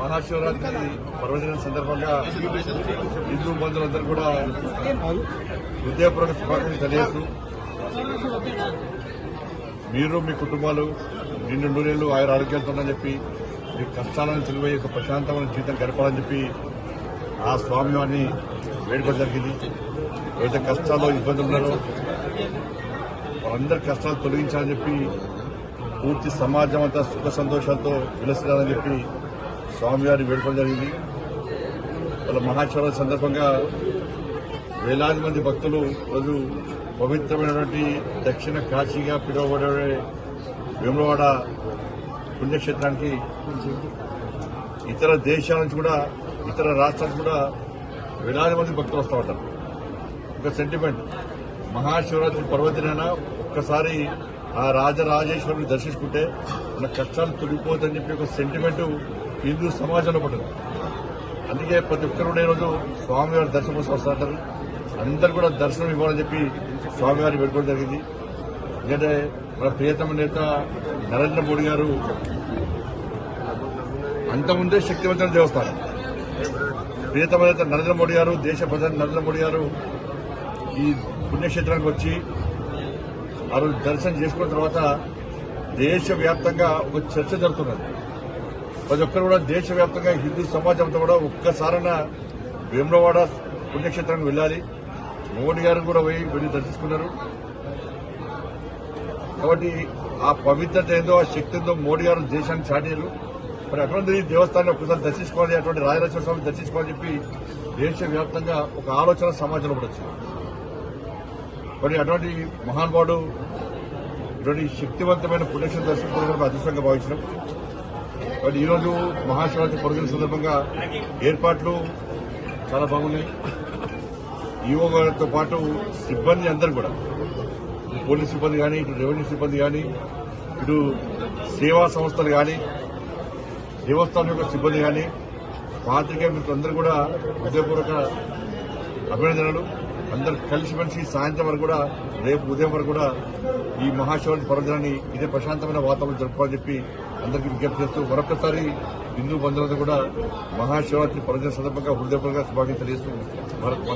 మహాశివరాత్రి పర్వదిన సందర్భంగా హిందూ బంధువులందరూ కూడా హృదయపూర్వక శుభాకాంక్షలు తెలియజేస్తూ మీరు మీ కుటుంబాలు నిన్ను నూనెలు ఆయన ఆరోగ్యాలతోనని చెప్పి మీ కష్టాలను తెలివై ఒక ప్రశాంతమైన జీవితం గడపాలని చెప్పి ఆ స్వామివారిని వేడుకోవడం జరిగింది. ఏదైతే కష్టాల్లో ఇబ్బందులు ఉన్నారో వాళ్ళందరి కష్టాలు తొలగించాలని చెప్పి పూర్తి సమాజం అంతా సుఖ సంతోషాలతో విలసిల్లాలని చెప్పి స్వామివారిని వేడుకోవడం జరిగింది. వాళ్ళ మహాశివరాత్రి సందర్భంగా వేలాది మంది భక్తులు రోజు పవిత్రమైనటువంటి దక్షిణ కాశీగా పిలువబడే వేములవాడ పుణ్యక్షేత్రానికి ఇతర దేశాల నుంచి కూడా ఇతర రాష్ట్రాల కూడా వేలాది మంది భక్తులు వస్తూ ఉంటారు. ఒక సెంటిమెంట్ మహాశివరాత్రి పర్వదినాన ఒక్కసారి ఆ రాజరాజేశ్వరుని దర్శించుకుంటే మన కష్టాలు తొలగిపోతుందని చెప్పి ఒక సెంటిమెంట్ హిందూ సమాజంలో పడుతుంది అందుకే ప్రతి ఒక్కరు ఈరోజు స్వామివారి దర్శనం కోసం వస్తుంటారు అందరు కూడా దర్శనం ఇవ్వాలని చెప్పి స్వామివారిని పెట్టుకోవడం జరిగింది. ఎందుకంటే మన ప్రియతమ నేత నరేంద్ర మోడీ గారు అంతకుముందే శక్తివంతమైన దేవస్థానం. ప్రియతమ నేత నరేంద్ర మోడీ గారు దేశ ప్రధాని నరేంద్ర మోడీ గారు ఈ పుణ్యక్షేత్రానికి వచ్చి ఆ రోజు దర్శనం చేసుకున్న తర్వాత దేశవ్యాప్తంగా ఒక చర్చ జరుగుతున్నది. ప్రతి ఒక్కరు కూడా దేశవ్యాప్తంగా హిందూ సమాజంతో కూడా ఒక్కసారైనా వేములవాడ పుణ్యక్షేత్రానికి వెళ్ళాలి. మోడీ గారు కూడా పోయి వెళ్ళి దర్శించుకున్నారు. కాబట్టి ఆ పవిత్రత ఏందో ఆ శక్తి ఏందో మోడీ గారు దేశానికి చాటారు మరి అటువంటి దేవస్థానం ఒకసారి దర్శించుకోవాలి అటువంటి రాజరాజేశ్వర స్వామి దర్శించుకోవాలని చెప్పి దేశవ్యాప్తంగా ఒక ఆలోచన సమాజంలో కూడా వచ్చింది. మరి అటువంటి మహానుభావుడు ఇటువంటి శక్తివంతమైన పుణ్యక్షేత్రం దర్శించుకోవడం అదృష్టంగా భావించడం. మరి ఈరోజు మహాశివరాత్రి పొరుగుల సందర్భంగా ఏర్పాట్లు చాలా బాగున్నాయి. ఈఓ గారితో పాటు సిబ్బంది అందరూ కూడా పోలీస్ సిబ్బంది కానీ ఇటు రెవెన్యూ సిబ్బంది కానీ ఇటు సేవా సంస్థలు కానీ దేవస్థానం యొక్క సిబ్బంది కానీ పాత్రికేయ మిత్రులందరూ కూడా హృదయపూర్వక అభినందనలు. అందరు కలిసిమెలిసి సాయంత్రం వరకు కూడా రేపు ఉదయం వరకు కూడా ఈ మహాశివరాత్రి పర్వదినాన్ని ఇదే ప్రశాంతమైన వాతావరణం జరుపుకోవాలని చెప్పి అందరికీ విజ్ఞప్తి చేస్తూ మరొకసారి హిందూ బంధువులతో కూడా మహాశివరాత్రి పర్వదిన సందర్భంగా హృదయపూర్వక శుభాకాంక్షలు తెలియజేస్తూ భారత్